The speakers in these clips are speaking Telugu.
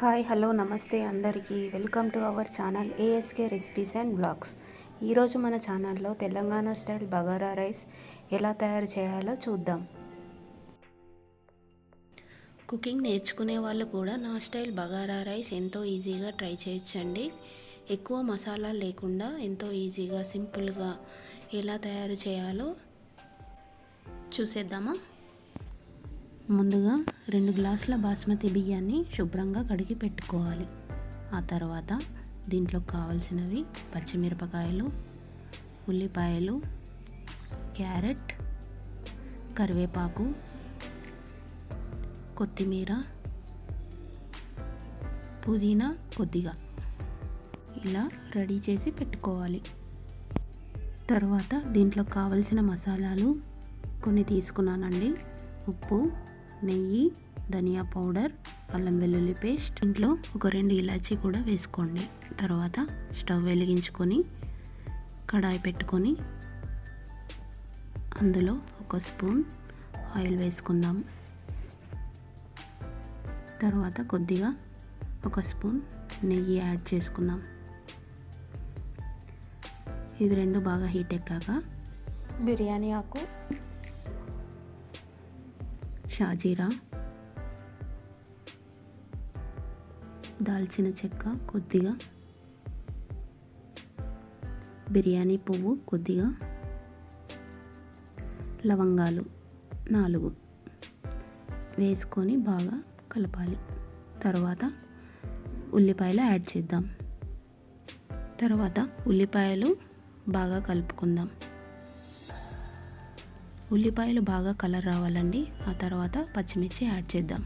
హాయ్ హలో నమస్తే అందరికీ. Welcome to our channel ASK recipes and blogs ఈరోజు మన ఛానల్లో తెలంగాణ స్టైల్ బగారా రైస్ ఎలా తయారు చేయాలో చూద్దాం. కుకింగ్ నేర్చుకునే వాళ్ళు కూడా నా స్టైల్ బగారా రైస్ ఎంతో ఈజీగా ట్రై చేయొచ్చండి. ఎక్కువ మసాలా లేకుండా ఎంతో ఈజీగా సింపుల్గా ఎలా తయారు చేయాలో చూసేద్దామా? ముందుగా రెండు గ్లాసుల బాస్మతి బియ్యాన్ని శుభ్రంగా కడిగి పెట్టుకోవాలి. ఆ తర్వాత దీంట్లో కావలసినవి పచ్చిమిరపకాయలు ఉల్లిపాయలు క్యారెట్ కరివేపాకు కొత్తిమీర పుదీనా కొద్దిగా ఇలా రెడీ చేసి పెట్టుకోవాలి. తర్వాత దీంట్లో కావలసిన మసాలాలు కొన్ని తీసుకున్నానండి. ఉప్పు నెయ్యి ధనియా పౌడర్ అల్లం వెల్లుల్లి పేస్ట్. ఇంట్లో ఒక రెండు ఇలాచీ కూడా వేసుకోండి. తర్వాత స్టవ్ వెలిగించుకొని కడాయి పెట్టుకొని అందులో ఒక స్పూన్ ఆయిల్ వేసుకుందాం. తర్వాత కొద్దిగా ఒక స్పూన్ నెయ్యి యాడ్ చేసుకుందాం. ఇవి రెండు బాగా హీట్ ఎక్కాక బిర్యానీ ఆకు షాజీరా దాల్చిన చెక్క కొద్దిగా బిర్యానీ పువ్వు కొద్దిగా లవంగాలు నాలుగు వేసుకొని బాగా కలపాలి. తర్వాత ఉల్లిపాయలు యాడ్ చేద్దాం. తర్వాత ఉల్లిపాయలు బాగా కలుపుకుందాం. ఉల్లిపాయలు బాగా కలర్ రావాలండి. ఆ తర్వాత పచ్చిమిర్చి యాడ్ చేద్దాం.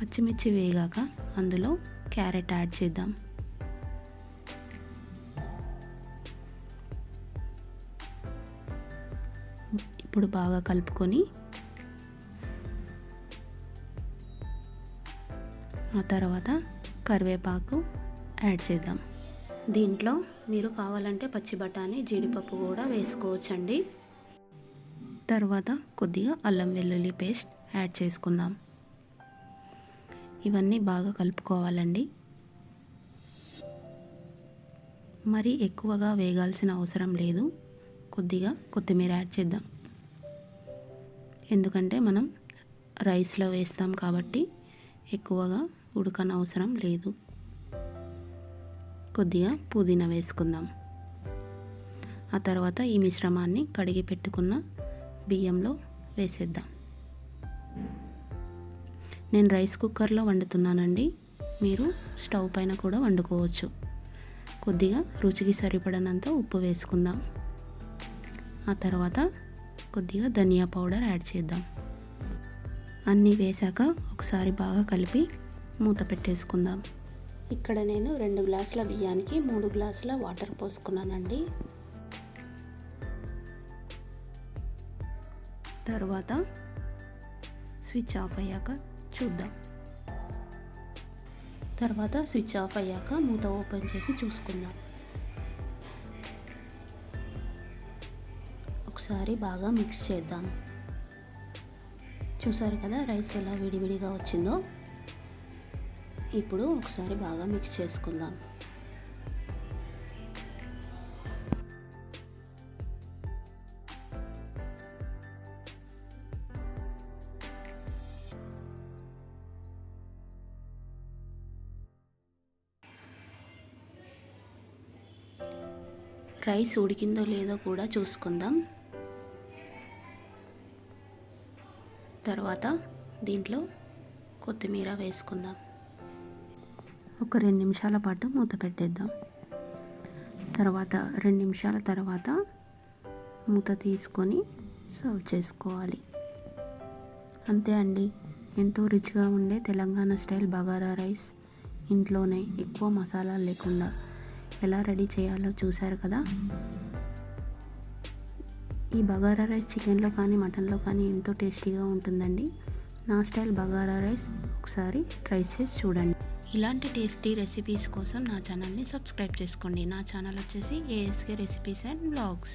పచ్చిమిర్చి వేగాక అందులో క్యారెట్ యాడ్ చేద్దాం. ఇప్పుడు బాగా కలుపుకొని ఆ తర్వాత కరివేపాకు యాడ్ చేద్దాం. దీంట్లో మీరు కావాలంటే పచ్చి బఠానీ జీడిపప్పు కూడా వేసుకోవచ్చండి. తర్వాత కొద్దిగా అల్లం వెల్లుల్లి పేస్ట్ యాడ్ చేసుకుందాం. ఇవన్నీ బాగా కలుపుకోవాలండి. మరి ఎక్కువగా వేగాల్సిన అవసరం లేదు. కొద్దిగా కొత్తిమీర యాడ్ చేద్దాం. ఎందుకంటే మనం రైస్లో వేస్తాం కాబట్టి ఎక్కువగా ఉడకనవసరం లేదు. కొద్దిగా పుదీనా వేసుకుందాం. ఆ తర్వాత ఈ మిశ్రమాన్ని కడిగి పెట్టుకున్న బియ్యంలో వేసేద్దాం. నేను రైస్ కుక్కర్లో వండుతున్నానండి. మీరు స్టవ్ పైన కూడా వండుకోవచ్చు. కొద్దిగా రుచికి సరిపడనంత ఉప్పు వేసుకుందాం. ఆ తర్వాత కొద్దిగా ధనియా పౌడర్ యాడ్ చేద్దాం. అన్నీ వేశాక ఒకసారి బాగా కలిపి మూత పెట్టేసుకుందాం. ఇక్కడ నేను రెండు గ్లాసుల బియ్యానికి మూడు గ్లాసుల వాటర్ పోసుకున్నానండి. తర్వాత స్విచ్ ఆఫ్ అయ్యాక చూద్దాం. తర్వాత స్విచ్ ఆఫ్ అయ్యాక మూత ఓపెన్ చేసి చూసుకుందాం. ఒకసారి బాగా మిక్స్ చేద్దాం. చూసారు కదా రైస్ ఎలా విడివిడిగా వచ్చిందో? ఇప్పుడు ఒకసారి బాగా మిక్స్ చేసుకుందాం. రైస్ ఉడికిందో లేదో కూడా చూసుకుందాం. తర్వాత దీంట్లో కొత్తిమీర వేసుకుందాం. ఒక రెండు నిమిషాల పాటు మూత పెట్టేద్దాం. తర్వాత రెండు నిమిషాల తర్వాత మూత తీసుకొని సర్వ్ చేసుకోవాలి. అంతే అండి. ఎంతో రుచిగా ఉండే తెలంగాణ స్టైల్ బగారా రైస్. ఇంట్లోనే ఎక్కువ మసాలాలు లేకుండా ఎలా రెడీ చేయాలో చూశారు కదా? ఈ బగారా రైస్ చికెన్లో కానీ మటన్లో కానీ ఎంతో టేస్టీగా ఉంటుందండి. నా స్టైల్ బగారా రైస్. ఒకసారి ట్రై చేసి చూడండి. ఇలాంటి టేస్టీ రెసిపీస్ కోసం నా ఛానల్ని సబ్స్క్రైబ్ చేసుకోండి. నా ఛానల్ వచ్చేసి ఏఎస్కే రెసిపీస్ అండ్ బ్లాగ్స్